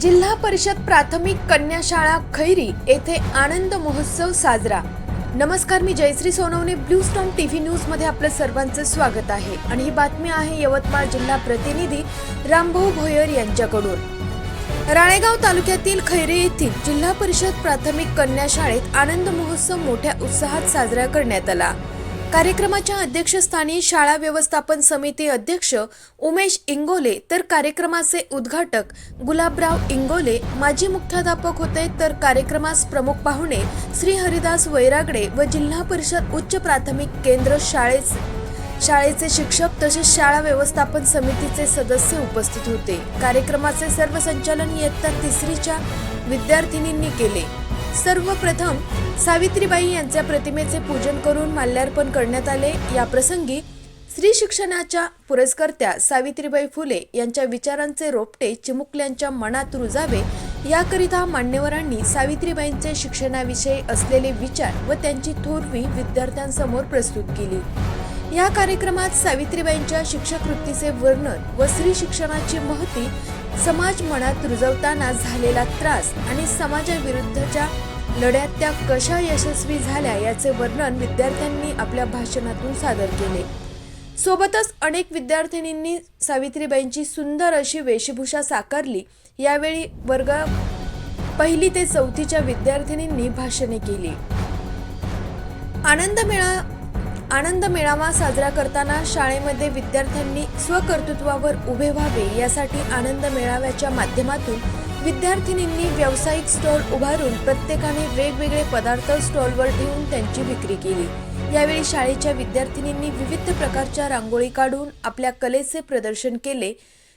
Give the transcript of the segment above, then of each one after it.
जिल्हा परिषद प्राथमिक कन्या शाळा खैरी येथे आनंद महोत्सव साजरा. नमस्कार मी Jayashree Sonawane blue storm TV न्यूजमध्ये आपलं सर्वांचं स्वागत आहे. आणि ही बातमी आहे यवतमाळ जिल्हा प्रतिनिधी रामभाऊ भोयर यांच्याकडून. राळेगाव तालुक्यातील खैरे येथील जिल्हा परिषद प्राथमिक कन्या शाळेत आनंद महोत्सव मोठ्या उत्साहात साजरा करण्यात आला. कार्यक्रमाच्या अध्यक्षस्थानी शाळा व्यवस्थापन समिती अध्यक्ष उमेश इंगोले तर कार्यक्रमाचे उद्घाटक गुलाबराव इंगोले माजी मुख्याध्यापक होते तर कार्यक्रमास प्रमुख पाहुणे श्री हरिदास वैरागडे व जिल्हा परिषद उच्च प्राथमिक केंद्र शाळेस शाळेचे शिक्षक तसेच शाळा व्यवस्थापन समितीचे सदस्य उपस्थित होते. कार्यक्रमाचे सर्व संचालन इयत्ता तिसरीच्या विद्यार्थिनींनी केले. सर्वप्रथम सावित्रीबाई यांच्या प्रतिमेचे पूजन करून माल्यार्पण करण्यात आले. या प्रसंगी स्त्री शिक्षणाच्या पुरस्कर्त्या सावित्रीबाई फुले यांच्या विचारांचे रोपटे चिमुकल्यांच्या मनात रुजावे. याकरिता मान्यवरांनी सावित्रीबाईंचे शिक्षणाविषयी असलेले विचार व त्यांची थोरवी विद्यार्थ्यांसमोर प्रस्तुत केली. या कार्यक्रमात सावित्रीबाईंच्या शिक्षक वृत्तीचे वर्णन व स्त्री शिक्षणाची महती समाज मनात रुजवताना झालेला त्रास आणि समाजाविरुद्धच्या लढ्यात त्या कशा यशस्वी झाल्या याचे वर्णन विद्यार्थ्यांनी आपल्या भाषणातून सादर केले. सोबतच अनेक विद्यार्थिनींनी सावित्रीबाईंची सुंदर अशी वेशभूषा साकारली. यावेळी वर्ग पहिली ते चौथीच्या विद्यार्थिनींनी भाषणे केली. आनंद मेळा आनंद मेळावा साजरा करताना शाळेमध्ये विद्यार्थ्यांनी स्वकर्तृत्वावर उभे व्हावे यासाठी आनंद मेळाव्याच्या माध्यमातून विद्यार्थिनींनी व्यावसायिक स्टॉल उभारून प्रत्येकाने वेगवेगळे पदार्थ स्टॉलवर ठेवून त्यांची विक्री केली. यावेळी शाळेच्या विद्यार्थिनींनी विविध प्रकारच्या रांगोळी काढून आपल्या कलेचे प्रदर्शन केले.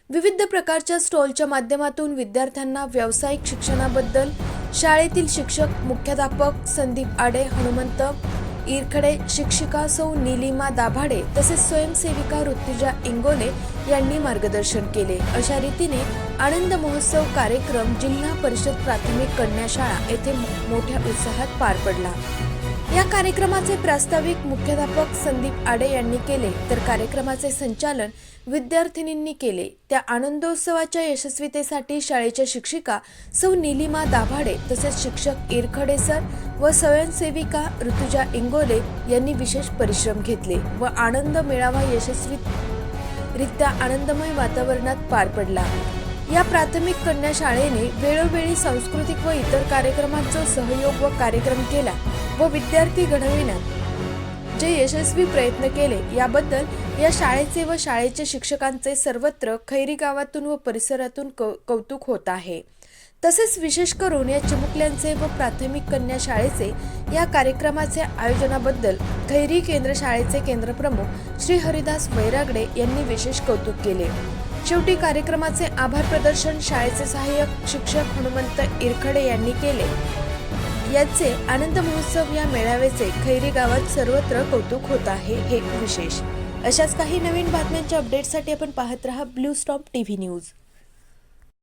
विविध प्रकारच्या स्टॉलच्या माध्यमातून विद्यार्थ्यांना व्यावसायिक शिक्षणाबद्दल शाळेतील शिक्षक मुख्याध्यापक संदीप आडे हनुमंत इरखडे शिक्षिका सौ निलिमा दाभाडे तसेच स्वयंसेविका ऋतुजा इंगोले यांनी मार्गदर्शन केले. अशा रीतीने आनंद महोत्सव कार्यक्रम जिल्हा परिषद प्राथमिक कन्या शाळा येथे मो- मोठ्या उत्साहात पार पडला. या कार्यक्रमाचे प्रास्ताविक मुख्याध्यापक संदीप आडे यांनी केले. तर कार्यक्रमाचे संचालन विद्यार्थिनींनी केले. त्या आनंदोत्सवाच्या यशस्वीतेसाठी शाळेच्या शिक्षिका सौ निलिमा दाभाडे तसेच शिक्षक इरखडे सर व स्वयंसेविका ऋतुजा इंगोले यांनी विशेष परिश्रम घेतले व आनंद मेळावा यशस्वी रित्या आनंदमय वातावरणात पार पडला. या प्राथमिक कन्या शाळेने वेळोवेळी सांस्कृतिक व इतर कार्यक्रमांचा सहयोग व कार्यक्रम केला. व विद्यार्थी घडविण्यात. जे यशस्वी प्रयत्न केले याबद्दल या शाळेचे व शाळेच्या शिक्षकांचे सर्वत्र खैरी गावातून व परिसरातून कौतुक होत आहे. तसेच विशेष करून या चिमुकल्यांचे व प्राथमिक कन्या शाळेचे या कार्यक्रमाचे आयोजनाबद्दल खैरी केंद्र शाळेचे केंद्रप्रमुख श्री हरिदास वैरागडे यांनी विशेष कौतुक केले. शेवटी कार्यक्रमाचे आभार प्रदर्शन शाळेचे सहाय्यक शिक्षक हनुमंत इरखडे यांनी केले. याचे आनंद महोत्सव या मेळाव्याचे खैरी गावात सर्वत्र कौतुक होत आहे हे विशेष. अशाच काही नवीन बातम्यांच्या अपडेटसाठी आपण पाहत रहा ब्लू स्टॉप टीव्ही न्यूज